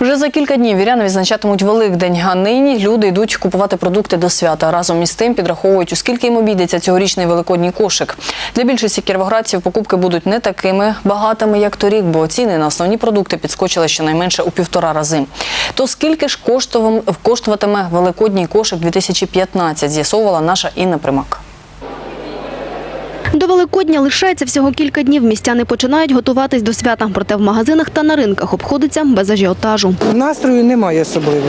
Вже за кілька днів віряни відзначатимуть Великдень, а нині люди йдуть купувати продукти до свята. Разом із тим підраховують, у скільки їм обійдеться цьогорічний великодній кошик. Для більшості кіровоградців покупки будуть не такими багатими, як торік, бо ціни на основні продукти підскочили щонайменше у півтора рази. То скільки ж коштуватиме великодній кошик 2015, з'ясовувала наша Інна Примак. До Великодня лишається всього кілька днів. Містяни починають готуватись до свята. Проте в магазинах та на ринках обходиться без ажіотажу. Настрою немає особливо.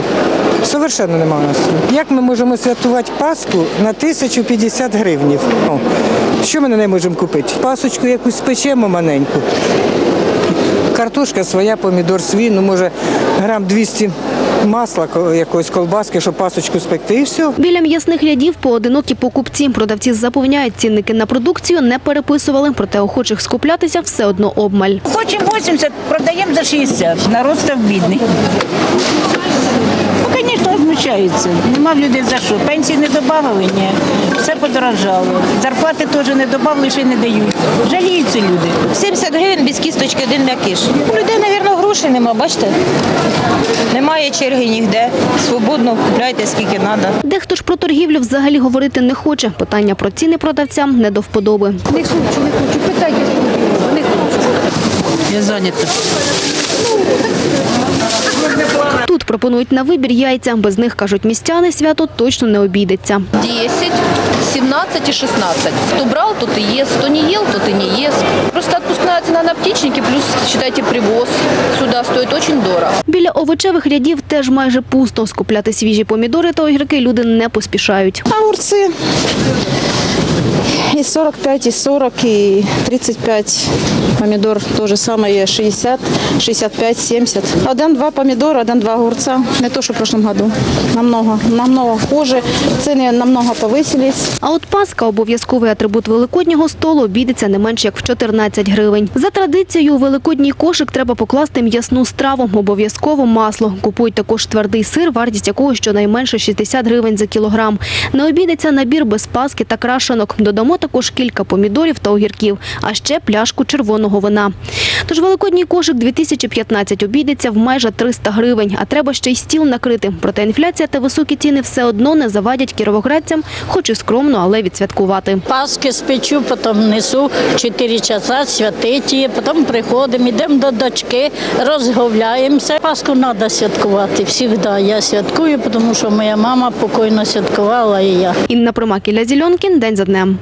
Совершенно немає настрою. Як ми можемо святкувати Пасху на 1050 гривнів? О, що ми на неї можемо купити? Пасочку якусь спечемо маленьку. Картошка своя, помідор свій, ну може грам 200 масла якоїсь колбаски, щоб пасочку спекти, і все. Біля м'ясних рядів поодинокі покупці. Продавці запевняють, цінники на продукцію не переписували, проте охочих скуплятися все одно обмаль. Хочемо 80, продаємо за 60. Народ став бідний. Ну, звісно, возмущаються. Нема в людей за що. Пенсії не додали, ні. Все подорожало. Зарплати теж не додали, ще й не дають. Жаліються люди. 70 гривень без кісточки один м'якиш. У людей, мабуть, грошей нема, бачите? Немає черги ніде. Свободно купляйте скільки треба. Дехто ж про торгівлю взагалі говорити не хоче. Питання про ціни продавцям не до вподоби. Не хочу, не хочу, питайте, не хочу. Я зайнята. Тут пропонують на вибір яйця. Без них, кажуть містяни, свято точно не обійдеться. 10, 17 и 16. Кто брал, тот и ест, кто не ел, тот и не ест. Просто отпускная цена на птичники, плюс, считайте, привоз сюда стоит очень дорого. Біля овочевих рядів теж майже пусто. Скупляти свіжі помідори та огірки люди не поспішають. Огурцы и 45, и 40, и 35. Помидор то же самое, 60, 65, 70. Один-два помидора, один-два огурца. Не то, что в прошлом году. Намного, намного хуже. Цены намного повысились. А от паска – обов'язковий атрибут великоднього столу, обійдеться не менш як в 14 гривень. За традицією у великодній кошик треба покласти м'ясну страву, обов'язково масло. Купують також твердий сир, вартість якого щонайменше 60 гривень за кілограм. Не обійдеться набір без паски та крашенок. Додамо також кілька помідорів та огірків, а ще пляшку червоного вина. Тож великодній кошик 2015 обійдеться в майже 300 гривень, а треба ще й стіл накрити. Проте інфляція та високі ціни все одно не завадять кіровоградцям, хоч і скромно, але відсвяткувати. Паски спечу, потім несу 4 часа святить її, потім приходимо, йдемо до дочки, розговляємося. Пасху треба святкувати. Завжди я святкую, тому що моя мама покойно святкувала і я. Інна Примак, Ілля Зільонкін. День за днем.